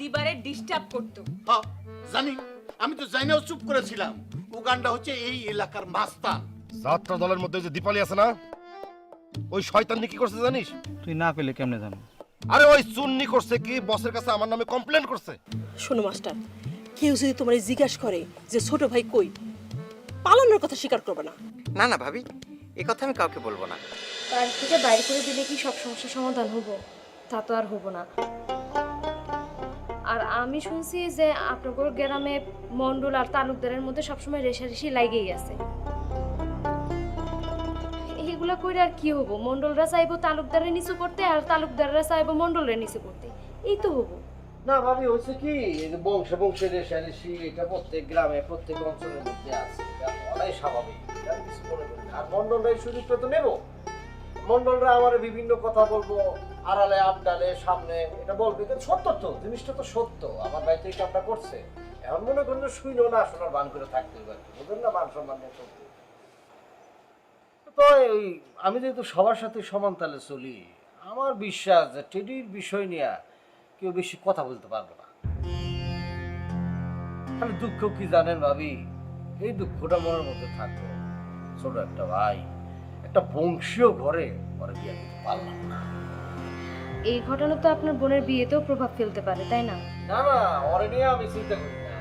দিবারে disturb করতো। হ্যাঁ জানি। আমি তো জানিও চুপ করেছিলাম। উগান্ডা হচ্ছে এই এলাকার মাস্তান। যাত্রা দলের মধ্যে যে দীপালি আছে না ওই শয়তান কি করছে জানিস? তুই না পেলে কেমনে জানো আরে ওই চুন্নি করছে কি বসের কাছে আমার নামে কমপ্লেন করছে? শোনো মাস্টার কেউ যদি তোমার জিজ্ঞাসা করে যে ছোট ভাই কই পালানোর কথা স্বীকার করবে না। না না ভাবি এ কথা আমি কাউকে বলব না। বাড়ি থেকে বাইরে করে দিলে কি সব সমস্যার সমাধান হব? তা তো আর হব না। আমি শুনছি যে আপনাদের গ্রামে মন্ডল আর তালুকদারের মধ্যে সবসময় রেশারেশি লাগেই আছে। এগুলা করে আর কি হব মন্ডলরা চাইব তালুকদারের নিচু করতে আর তালুকদাররা চাইব মন্ডলের নিচু করতে। এই তো হব না ভাবি হয়েছে কি বংশে বংশে রেশারেশি, এটা প্রত্যেক গ্রামে, প্রত্যেক অঞ্চলের মধ্যে আছে। বলাই স্বাভাবিক। আর মন্ডলরা এই সুযোগটা তো নেব। মন্ডলরা আমার বিভিন্ন কথা বলব। আড়ালে আবডালে সামনে, এটা বলবে, কিন্তু সত্য তো, জিনিসটা তো সত্য। আমার বাড়িতে এই কামটা করছে। এখন মনে করেন যে শুইলো না শোনার বান করে থাকতে পারে বুঝলেন না, মান সম্মান তো এই, আমি যেহেতু সবার সাথে সমান তালে চলি, আমার বিশ্বাস যে টেডির বিষয় নিয়ে কেউ বেশি কথা বলতে পারবে না। আমি দুঃখ কি জানেন ভাবি? এই দুঃখটা মনের মধ্যে থাকল ছোট একটা ভাই, একটা বংশীয় ঘরে বিয়ে দিতে পারলাম না। এই ঘটনা তো আপনার বোনের বিয়েতেও প্রভাব ফেলতে পারে তাই না? না না ওরে নিয়ে আমি চিন্তা করি না।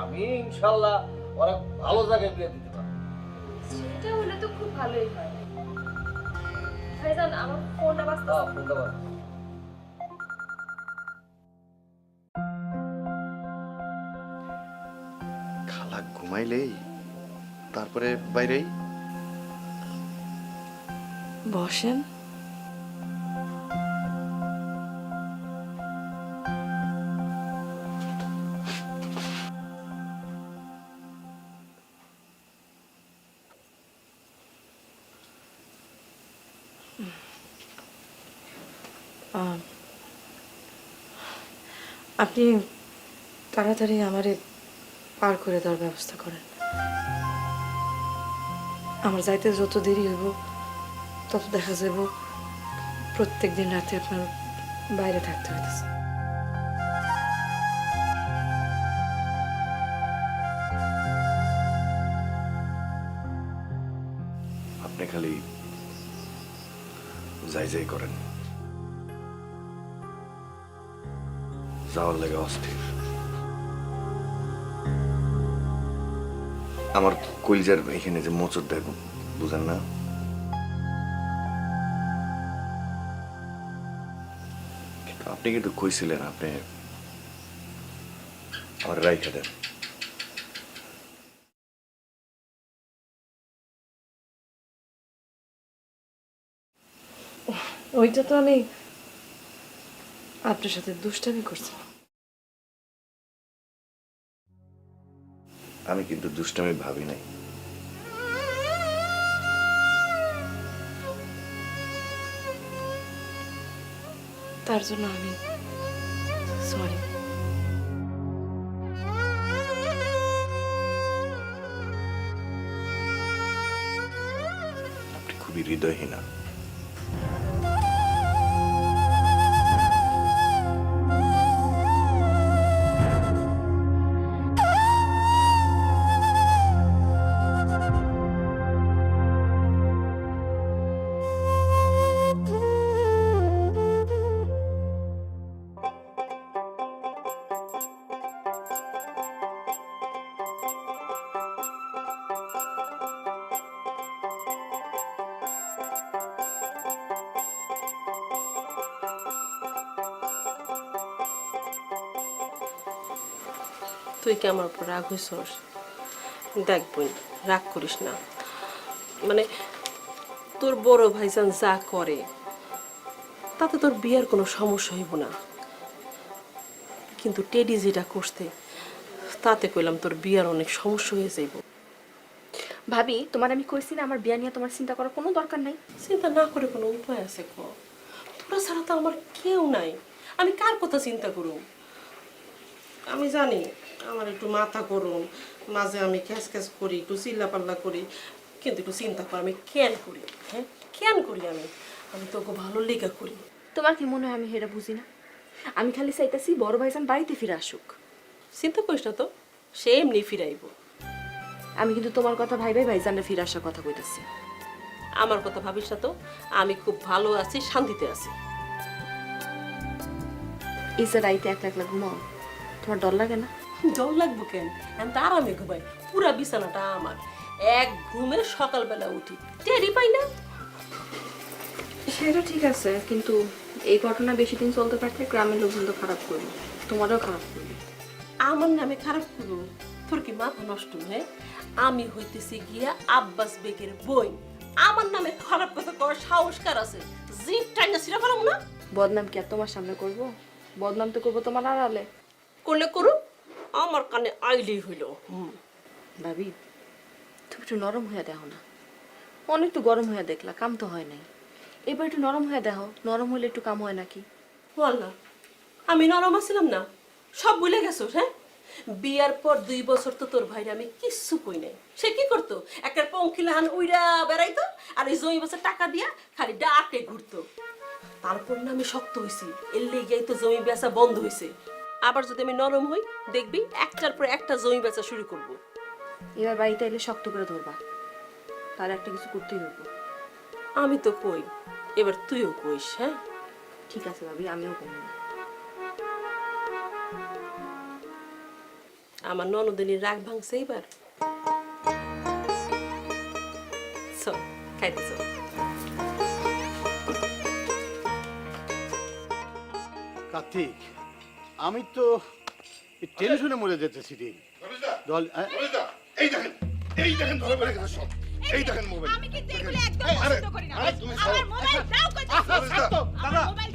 আমি ইনশাল্লাহ ওরা ভালো জায়গায় বিয়ে দিতে পারব। সেটা হলে তো খুব ভালোই হয়। ভাইজান আমার ফোনটা বাজতে হ্যাঁ, ফোনটা বাজ। খালা ঘুমাইলেই তারপরে বাইরেই? বসেন। আপনি তাড়াতাড়ি আমারে পার করে দেওয়ার ব্যবস্থা করেন। আমার যাইতে যত দেরি হইব, তত দেখা যাব প্রত্যেক দিন রাতে আপনার বাইরে থাকতে হইতেছে। আপনি খালি যাই যাই করেন। যাওয়ার লেগে অস্থির। আমার কলিজার এখানে যে মোচর দেয় বুঝেন না? আপনি কিন্তু কইছিলেন, আপনি আমার রাইখে দেন। ওইটা তো আমি আপনার সাথে দুষ্টামি করছি। আমি কিন্তু দুষ্টামি ভাবি নাই। তার জন্য আমি সরি আপনি খুবই হৃদয়হীনা। তুই কি আমার উপর রাগ হইছস? দেখ বোন রাগ করিস না। মানে তোর বড় ভাইজান যা করে তাতে তোর বিয়ের কোনো সমস্যা হইব না। কিন্তু টেডি যেটা করতে তাতে কইলাম তোর বিয়ার অনেক সমস্যা হয়ে যাইব। ভাবি তোমার আমি কইছি না আমার বিয়া নিয়ে তোমার চিন্তা করার কোনো দরকার নাই। চিন্তা না করে কোনো উপায় আছে ক? তোরা ছাড়া তো আমার কেউ নাই। আমি কার কথা চিন্তা করুম? আমি জানি আমার একটু মাথা গরম মাঝে আমি ক্যাস ক্যাস করি একটু চিল্লা পাল্লা করি কিন্তু একটু চিন্তা করি আমি কেন করি হ্যাঁ? কেন করি আমি আমি তোকে ভালো লেগা করি। তোমার কি মনে হয় আমি হেরা বুঝি না? আমি খালি চাইতেছি বড় ভাইজান বাড়িতে ফিরে আসুক। চিন্তা করিস না তো সে এমনি ফিরাইব। আমি কিন্তু তোমার কথা ভাই ভাই ভাইজানের ফিরে আসার কথা কইতেছি। আমার কথা ভাবিস না তো আমি খুব ভালো আছি শান্তিতে আছি। যে রাইতে একলা একলা ঘুমাও তোমার ডর লাগে না? জল লাগবো কেন? আমি তো আরামে ঘুমাই পুরা বিছানাটা আমার। এক ঘুমে সকালবেলা উঠি। টেরি পাই না? সেটা ঠিক আছে কিন্তু এই ঘটনা বেশি দিন চলতে পারতে গ্রামের লোকজন তো খারাপ করবে। তোমারও খারাপ করবে। আমার নামে খারাপ করব তোর কি মাথা নষ্ট হ্যাঁ আমি হইতেছি গিয়া আব্বাস বেগের বই। আমার নামে খারাপ কথা করার সাহস কার আছে? জিপ টাইনা পারম না? বদনাম কি আর তোমার সামনে করব? বদনাম তো করব তোমার আড়ালে। করলে করুক। আমার কানে আইলেই হইল। ভাবি তুমি একটু নরম হয়ে দেখো না। অনেক একটু গরম হয়ে দেখলা কাম তো হয় নাই। এবার একটু নরম হয়ে দেখো নরম হলে একটু কাম হয় নাকি? বল না আমি নরম আছিলাম না? সব ভুলে গেছো হ্যাঁ? বিয়ার পর দুই বছর তো তোর ভাইরা আমি কিচ্ছু কই নাই। সে কি করতো? একটা পঙ্খিলাহান উইরা বেড়াইতো আর এই জমি বছর টাকা দিয়া খালি ডাকে ঘুরতো। তারপর না আমি শক্ত হইছি এর লেগেই তো জমি বেচা বন্ধ হইছে। আবার যদি আমি নরম হই দেখবি একটার পর একটা জমি বেচা শুরু করব। এবার বাড়িতে এলে শক্ত করে ধরবা। তার একটা কিছু করতেই হইব। আমি তো কই এবার তুইও কইস হ্যাঁ? ঠিক আছে ভাবি আমিও না আমার ননদিনীর রাগ ভাঙছে এবার। চল খাইতে চল। কার্তিক আমি তো টেনশনে মরে যেতেছি রে দল হ্যাঁ? এই দেখেন এই দেখেন ধরে পড়ে গেছে সব এই দেখেন মোবাইল আমি কিন্তু এগুলো একদম পছন্দ করি না আরে, তুমি আমার মোবাইল দাও মোবাইল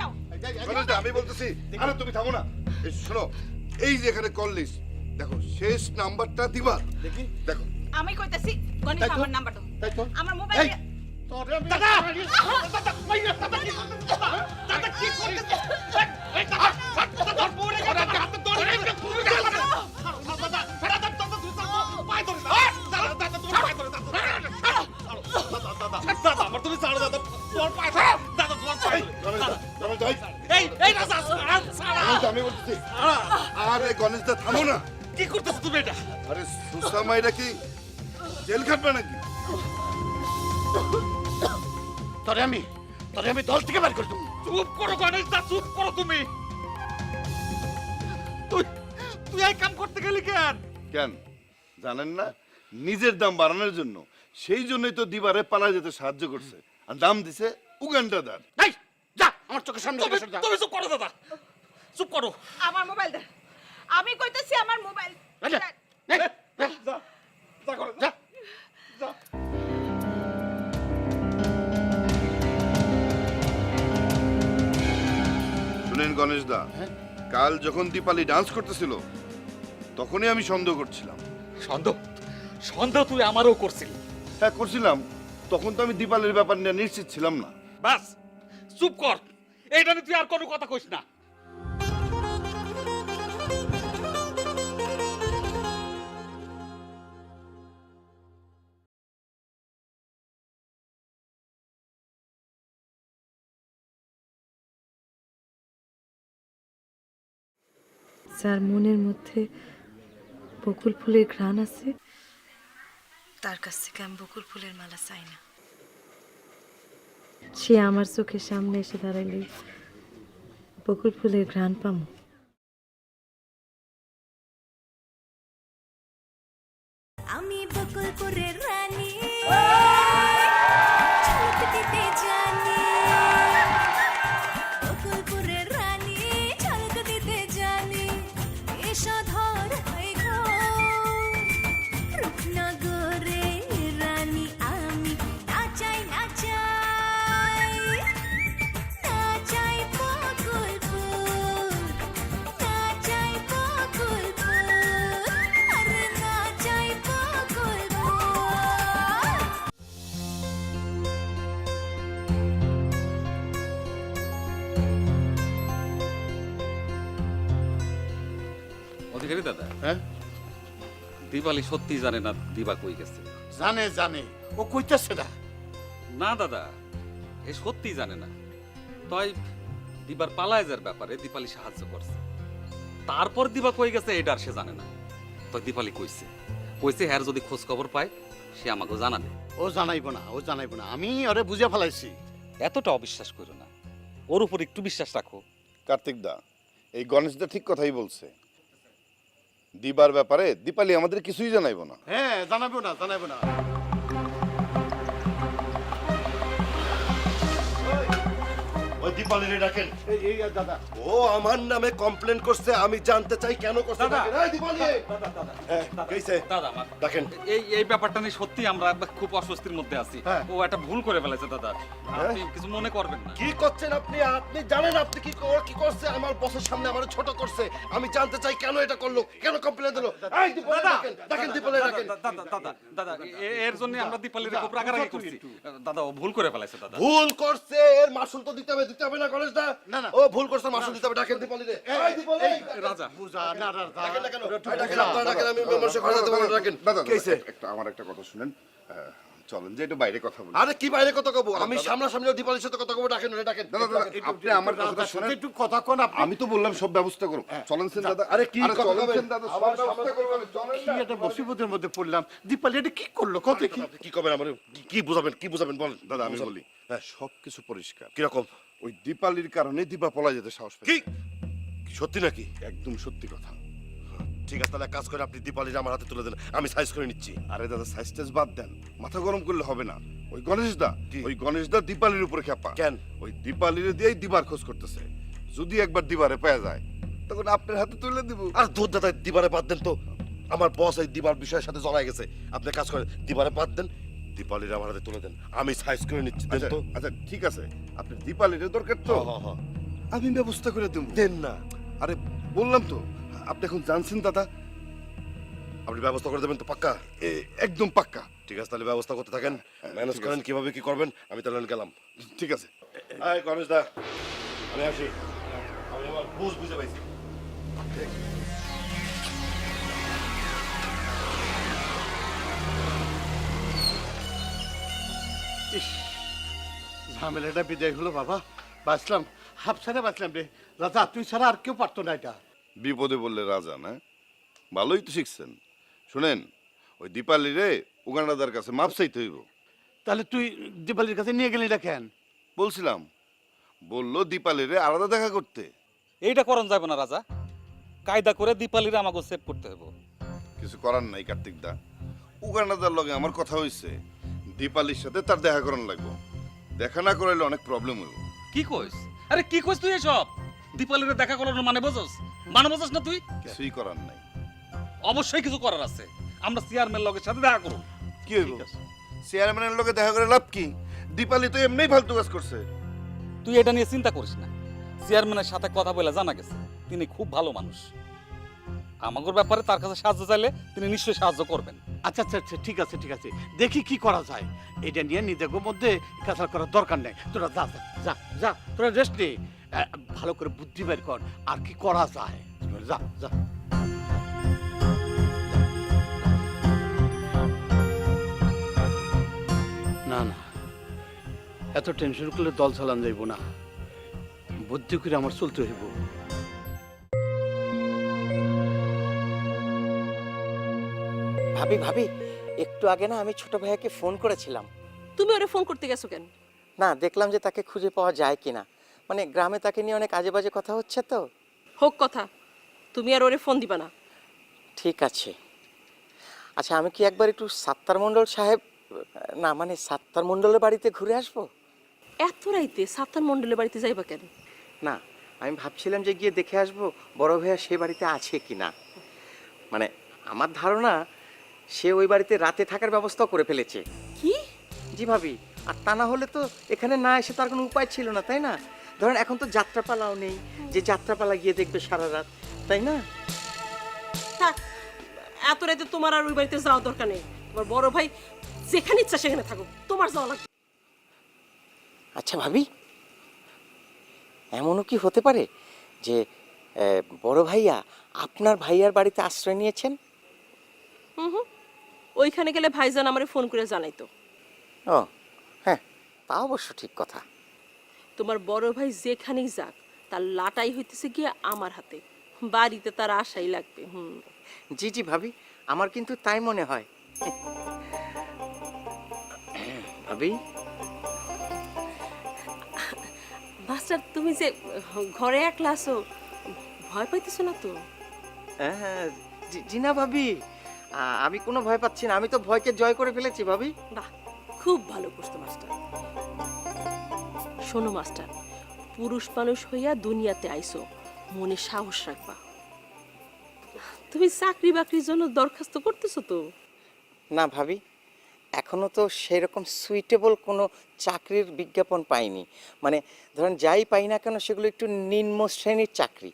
দাও আমি বলতেছি আরে তুমি থামো না এই শোনো এই যে এখানে কল লিস্ট দেখো শেষ নাম্বারটা দিবা দেখি দেখো আমি কইতাছি গণিত তাই তো? আমার নাম্বার দাও তাই তো আমার মোবাইল দাদা দাদা কই দাদা কি দাদা কি দাদা ধর দা থামো না। কি করতেছ তুমি এটা? আরে সুসামা এটা কি জেল খাটবে নাকি? তোরে আমি তোরে আমি দল থেকে বের করে দেবো। চুপ করো গণেশ দা চুপ করো তুমি। তুই তুই এই কাম করতে গেলি কেন? কেন? জানেন না? নিজের দাম বাড়ানোর জন্য। সেই জন্যই তো দিবারে পালা যেতে সাহায্য করছে। আর দাম দিছে উগান্ডা দার। এই যা আমার চোখের সামনে তুমি চুপ করো দাদা। চুপ করো। আমার মোবাইল দে। আমি কইতেছি আমার মোবাইল। রাজা এই, এই, যা যা করো যা। যা। শুনেন গণেশ দা কাল যখন দীপালি ডান্স করতেছিল তখনই আমি সন্দেহ করছিলাম। সন্দেহ? সন্দেহ তুই আমারও করছিলি। হ্যাঁ করছিলাম। তখন তো আমি দীপালির ব্যাপার নিয়ে নিশ্চিত ছিলাম না। বাস চুপ কর। এইটা নিয়ে তুই আর কোনো কথা কইস না। যার মনের মধ্যে বকুল ফুলের ঘ্রাণ আছে, তার কাছ থেকে আমি বকুল ফুলের মালা চাই না। সে আমার চোখের সামনে এসে দাঁড়াইলে বকুল ফুলের ঘ্রাণ পামো। আমি বকুলপুরের রানী অধিকারী দাদা। হ্যাঁ? দিবালি সত্যি জানে না দিবা কই গেছে। জানে জানে। ও কইতেছে না। না দাদা এ সত্যি জানে না। তাই দিবার পালায়েজের ব্যাপারে দীপালি সাহায্য করছে। তারপর দিবা কই গেছে এটা আর সে জানে না। তো দীপালি কইছে কইছে হ্যার যদি খোঁজ খবর পায় সে আমাকে জানাবে। ও জানাইবো না ও জানাইবো না। আমি ওরে বুঝে ফেলাইছি। এতটা অবিশ্বাস করো না। ওর উপর একটু বিশ্বাস রাখো। কার্তিক দা এই গণেশ দা ঠিক কথাই বলছে। দিবার ব্যাপারে দীপালি আমাদের কিছুই জানাইবো না। হ্যাঁ জানাব না জানাব না। ওই ডাকেন। এই এই দাদা। ও আমার নামে কমপ্লেন করছে আমি জানতে চাই কেন করছে দাদা। এই দীপালি। হ্যাঁ, কইছে? দাদা ডাকেন। এই এই ব্যাপারটা নিয়ে সত্যি আমরা খুব অস্বস্তির মধ্যে আছি। হ্যাঁ। ও একটা ভুল করে ফেলেছে দাদা। আপনি কিছু মনে করবেন না। কি করছেন আপনি? আপনি জানেন আপনি কি কি করছে? আমার বসের সামনে আমার ছোট করছে। আমি জানতে চাই কেন এটা করল? কেন কমপ্লেন দিলো? এই দীপালি ডাকেন ডাকেন দীপালি ডাকেন। দাদা দাদা দাদা এ- এর জন্য আমরা দীপালির খুব রাগারাগি করছি। দাদা ও ভুল করে ফেলেছে দাদা। ভুল করছে এর মাসুল তো দিতে হবে দিতে হবে না দা না, না। ও ভুল করছে মাসুল দিতে হবে ডাকেন দীপালি রে এই দীপালি। রাজা। বুঝা না না ডাকেন ডাকেন আপনারা ডাকেন আমি মানুষের ঘরে যেতে পারব না, ডাকেন। দাদা কি একটা আমার একটা কথা শুনেন। চলেন যে একটু বাইরে কথা বলি। আরে কি বাইরে কথা কব? আমি সামনাসামনি দীপালির সাথে কথা কব ডাকেন ওরে ডাকেন। দাদা দাদা আপনি আমার কথাটা শুনেন। একটু কথা কোন আপনি। আমি তো বললাম সব ব্যবস্থা করো চলেন সেন দাদা। আরে কি কথা দাদা সব ব্যবস্থা আমি, চলেন। কি। একটা মুসিবতের মধ্যে পড়লাম। দীপালি এটা কি করল? কত কি? কি করবেন আমার? কি বুঝাবেন কি বুঝাবেন বলেন। দাদা আমি। বলি। হ্যাঁ সব কিছু পরিষ্কার। কীরকম? ওই দীপালির কারণে দীপা পলা যেতে সাহস কি পেয়েছে। কি? সত্যি নাকি? একদম সত্যি কথা। ঠিক আছে তাহলে এক কাজ করে আপনি দীপালির আমার হাতে তুলে দেন। আমি সাইজ করে নিচ্ছি। আরে দাদা সাইজ টাইজ বাদ দেন। মাথা গরম করলে হবে না। ওই গণেশ দা কি? ওই গণেশ দা দীপালির উপরে খেপা। কেন? ওই দীপালির দিয়েই দিবার খোঁজ করতেছে। যদি একবার দিবারে পাওয়া যায় তখন আপনার হাতে তুলে দিব। আর দুধ দাদা দিবারে বাদ দেন তো। আমার বস এই দিবার বিষয়ের সাথে জড়াই গেছে। আপনি কাজ করেন দিবারে বাদ দেন। দীপালির আমার হাতে তুলে দেন। আমি সাইজ করে নিচ্ছি দেন আচ্ছা তো। আচ্ছা ঠিক আছে। আপনি দীপালির দরকার তো। হ্যাঁ, হ্যাঁ, আমি ব্যবস্থা করে দেব। দেন না। আরে বললাম তো আপনি এখন জানছেন দাদা? আপনি ব্যবস্থা করে দেবেন তো পাক্কা? একদম পাক্কা। ঠিক আছে তাহলে ব্যবস্থা করতে থাকেন। ম্যানেজ করেন কীভাবে কি করবেন আমি তাহলে গেলাম। ঠিক আছে। আয় গণেশ দা আমি আসি। আমি আমার বুঝ বুঝে পাইছি। ইস ঝামেলাটা বিদায় হলো বাবা। বাঁচলাম হাফ ছাড়া বাঁচলাম রে। রাজা তুই ছাড়া আর কেউ পারতো না এটা। বিপদে বললে রাজা না? ভালোই তো শিখছেন। শুনেন ওই দীপালি রে উগান্ডাদার কাছে মাপ চাইতে হইব। তাহলে তুই দীপালির কাছে নিয়ে গেলি এটা কেন? বলছিলাম বলল দীপালি রে আলাদা দেখা করতে। এইটা করণ যাবে না রাজা। কায়দা করে দীপালির আমাকে সেভ করতে হবে কিছু করার নাই কার্তিক দা। উগান্ডাদার লগে আমার কথা হইছে। দীপালির সাথে তার দেখা করান লাগবো। দেখা না করাইলে অনেক প্রবলেম হইব। কি কইস? আরে কি কইস তুই এসব? দীপালির দেখা করার মানে বোঝস? মানে বোঝস না তুই? কিছুই করার নাই। অবশ্যই কিছু করার আছে। আমরা চেয়ারম্যান লগের সাথে দেখা করব। কি হইব? চেয়ারম্যানের লগে দেখা করে লাভ কি? দীপালি তো এমনিই ফালতু কাজ করছে। তুই এটা নিয়ে চিন্তা করিস না। চেয়ারম্যানের সাথে কথা বলে জানা গেছে তিনি খুব ভালো মানুষ। আমাগোর ব্যাপারে তার কাছে সাহায্য চাইলে তিনি নিশ্চয়ই সাহায্য করবেন। আচ্ছা আচ্ছা আচ্ছা ঠিক আছে ঠিক আছে। দেখি কি করা যায়। এটা নিয়ে নিজেদের মধ্যে কাছাড় করার দরকার নেই। তোরা যা যা, যা যা তোরা রেস্ট নে। ভালো করে বুদ্ধি বের কর আর কি করা যায়। যা যা। না না। এত টেনশন করলে দল চালান যাইব না। বুদ্ধি করে আমার চলতে হইব। ভাবি ভাবি একটু আগে না আমি ছোট ভাইয়াকে ফোন করেছিলাম। তুমি ওরে ফোন করতে গেছো কেন? না দেখলাম যে তাকে খুঁজে পাওয়া যায় কিনা। মানে গ্রামে তাকে নিয়ে অনেক আজে বাজে কথা হচ্ছে তো। হোক কথা তুমি আর ওরে ফোন দিবা না। ঠিক আছে। আচ্ছা আমি কি একবার একটু সাত্তার মণ্ডল সাহেব না মানে সাত্তার মণ্ডলের বাড়িতে ঘুরে আসব? এত রাইতে সাতার মন্ডলের বাড়িতে যাইবা কেন? না আমি ভাবছিলাম যে গিয়ে দেখে আসব বড় ভাইয়া সে বাড়িতে আছে কি না মানে আমার ধারণা সে ওই বাড়িতে রাতে থাকার ব্যবস্থা করে ফেলেছে। কি? জি ভাবি আর তা না হলে তো এখানে না এসে তার কোনো উপায় ছিল না তাই না? ধরেন এখন তো যাত্রাপালাও নেই যে যাত্রাপালা গিয়ে দেখবে সারা রাত তাই না? থাক এত রাতে তোমার আর ওই বাড়িতে যাওয়ার দরকার নেই। তোমার বড় ভাই যেখানে ইচ্ছা সেখানে থাকো তোমার যাওয়া লাগবে। আচ্ছা ভাবি এমনও কি হতে পারে যে বড় ভাইয়া আপনার ভাইয়ার বাড়িতে আশ্রয় নিয়েছেন? হুম হুম। ওইখানে গেলে ভাইজান আমারে ফোন করে জানাইতো। ও হ্যাঁ তা অবশ্য ঠিক কথা। তোমার বড় ভাই যেখানেই যাক তার লাটাই হইতেছে গিয়ে আমার হাতে। বাড়িতে তার আশাই লাগবে হুম। জি জি ভাবি আমার কিন্তু তাই মনে হয়। ভাবি? মাস্টার তুমি যে ঘরে একলা আছো ভয় পাইতেছো না তো? হ্যাঁ জি- না ভাবি। আমি কোনো ভয় পাচ্ছি না। আমি তো ভয়কে জয় করে ফেলেছি ভাবি। বাহ খুব ভালো করছ মাস্টার। শোনো মাস্টার পুরুষ মানুষ হইয়া দুনিয়াতে আইছো মনে সাহস রাখবা। তুমি চাকরি বাকরির জন্য দরখাস্ত করতেছো তো? না ভাবি এখনও তো সেরকম সুইটেবল কোনো চাকরির বিজ্ঞাপন পাইনি। মানে ধরেন যাই পাই না কেন সেগুলো একটু নিম্ন শ্রেণির চাকরি।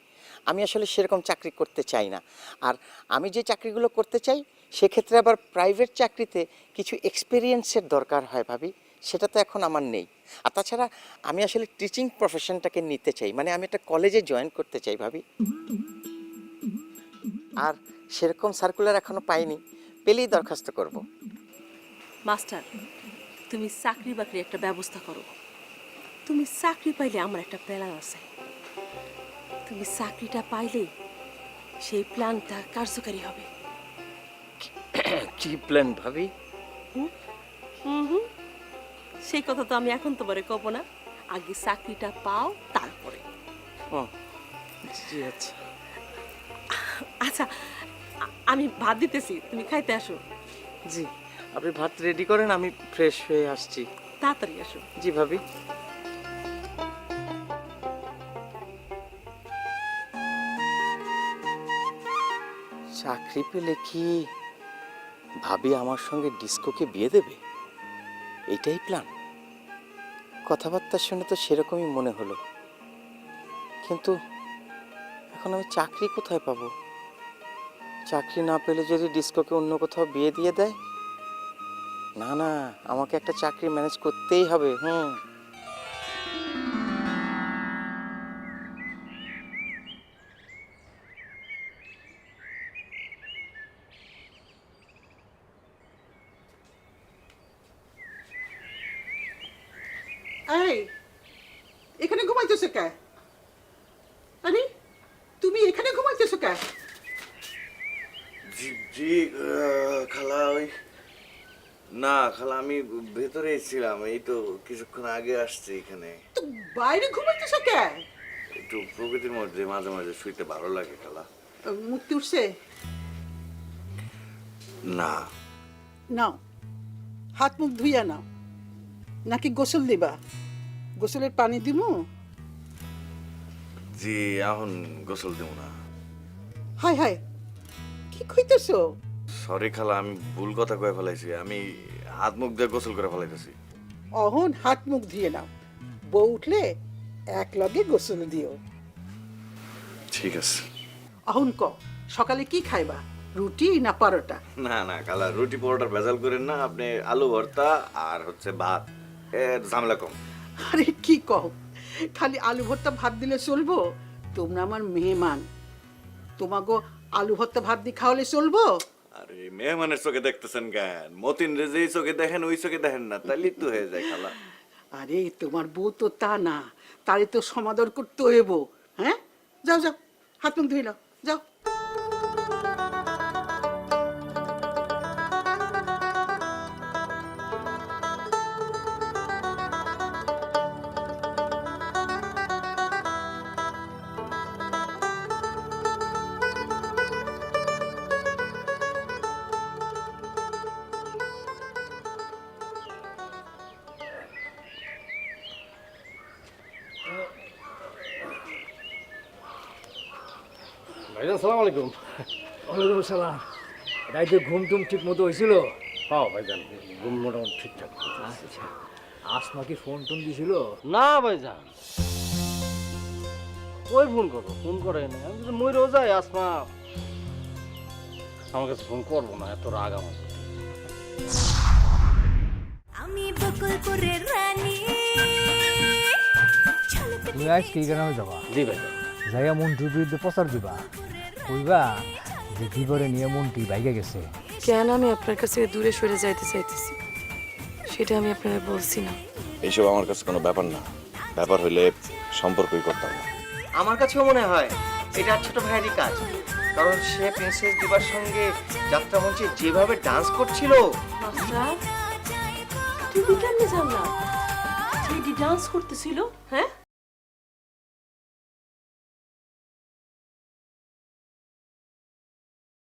আমি আসলে সেরকম চাকরি করতে চাই না। আর আমি যে চাকরিগুলো করতে চাই, সেক্ষেত্রে আবার প্রাইভেট চাকরিতে কিছু এক্সপিরিয়েন্সের দরকার হয় ভাবি, সেটা তো এখন আমার নেই। আর তাছাড়া আমি আসলে টিচিং প্রফেশনটাকে নিতে চাই মানে আমি একটা কলেজে জয়েন করতে চাই ভাবি। আর সেরকম সার্কুলার এখনও পাইনি, পেলেই দরখাস্ত করব। মাস্টার তুমি চাকরি বাকরি একটা ব্যবস্থা করো। তুমি চাকরি পাইলে আমার একটা প্ল্যান আছে। তুমি চাকরিটা পাইলে সেই প্ল্যানটা কার্যকারী হবে। কি প্ল্যান ভাবি? হুম? হুম সেই কথা তো আমি এখন তোমারে কব না। আগে চাকরিটা পাও তারপরে। জি আচ্ছা। আচ্ছা আমি ভাত দিতেছি তুমি খাইতে আসো। জি আপনি ভাত রেডি করেন আমি ফ্রেশ হয়ে আসছি। তাড়াতাড়ি আসো। জি ভাবি। চাকরি পেলে কি ভাবি আমার সঙ্গে ডিস্কোকে বিয়ে দেবে? এটাই প্ল্যান কথাবার্তা শুনে তো সেরকমই মনে হলো। কিন্তু এখন আমি চাকরি কোথায় পাবো? চাকরি না পেলে যদি ডিস্কোকে অন্য কোথাও বিয়ে দিয়ে দেয়? না না, আমাকে একটা চাকরি ম্যানেজ করতেই হবে, হুম। কিছুক্ষণ আগে আসছি এখানে। তো বাইরে ঘুমাইতেছো কে একটু প্রকৃতির মধ্যে মাঝে মাঝে শুইতে ভালো লাগে খালা। মুক্তি উঠছে? না। নাও। হাত মুখ ধুইয়া নাও। নাকি গোসল দিবা? গোসলের পানি দিমু? জি এখন গোসল দেব না। হাই হাই কি কইতেছো? সরি খালা আমি ভুল কথা কয়ে ফেলাইছি। আমি হাত মুখ দিয়ে গোসল করে ফেলাইতেছি। অহন হাত মুখ ধুয়ে নাও। বউ উঠলে এক লগে গোসল দিও। ঠিক আছে। অহন ক সকালে কি খাইবা? রুটি না পরোটা? না না খালা রুটি পরোটার ভেজাল করেন না। আপনি আলু ভর্তা আর হচ্ছে ভাত। এর ঝামেলা কম। আরে কি কও? খালি আলু ভর্তা ভাত দিলে চলবো? তোমরা আমার মেহমান। তোমাকে আলু ভর্তা ভাত দিয়ে খাওয়ালে চলবো? আরে, মেহমানের চোখে দেখতেছেন কেন? মতিন রে যেই চোখে দেখেন, ওই চোখে দেখেন না। তাহলে তো হয়ে যায় খালা। আরে, তোমার বউ তো তা না। তারে তো সমাদর করতে হইব। হ্যাঁ? যাও যাও। হাত মুখ ধুই নাও। যাও। ভাইজান সালাম আলাইকুম। ওয়ালাইকুম সালাম। রাইতে ঘুম টুম ঠিক মতো হয়েছিল হ্যাঁ ভাইজান ঘুম মোটামুটি ঠিকঠাক। আচ্ছা আসমা কি ফোন টোন দিছিল? না ভাইজান। ওই ফোন করব? ফোন করে না আমি যদি মইরেও যাই আসমা। আমার কাছে ফোন করব না এত রাগ আমার। আমি বকুলপুরের রানী। তুমি আজ কি গ্রামে যাবা? জি ভাইজান। যাইয়া মন্টুর বিরুদ্ধে প্রচার দিবা? কইবা যে জীবনে নিয়ে মনটি বাইকে গেছে। কেন আমি আপনার কাছ থেকে দূরে সরে যাইতে চাইতেছি? সেটা আমি আপনাকে বলছি না। এইসব আমার কাছে কোনো ব্যাপার না। ব্যাপার হইলে সম্পর্কই করতাম না। আমার কাছেও মনে হয় এটা ছোট ভাইয়েরই কাজ। কারণ সে প্রিন্সেস দিবার সঙ্গে যাত্রা মঞ্চে যেভাবে ডান্স করছিল। তুই কেমনে জানলা? ছেলেটি ডান্স করতেছিল হ্যাঁ?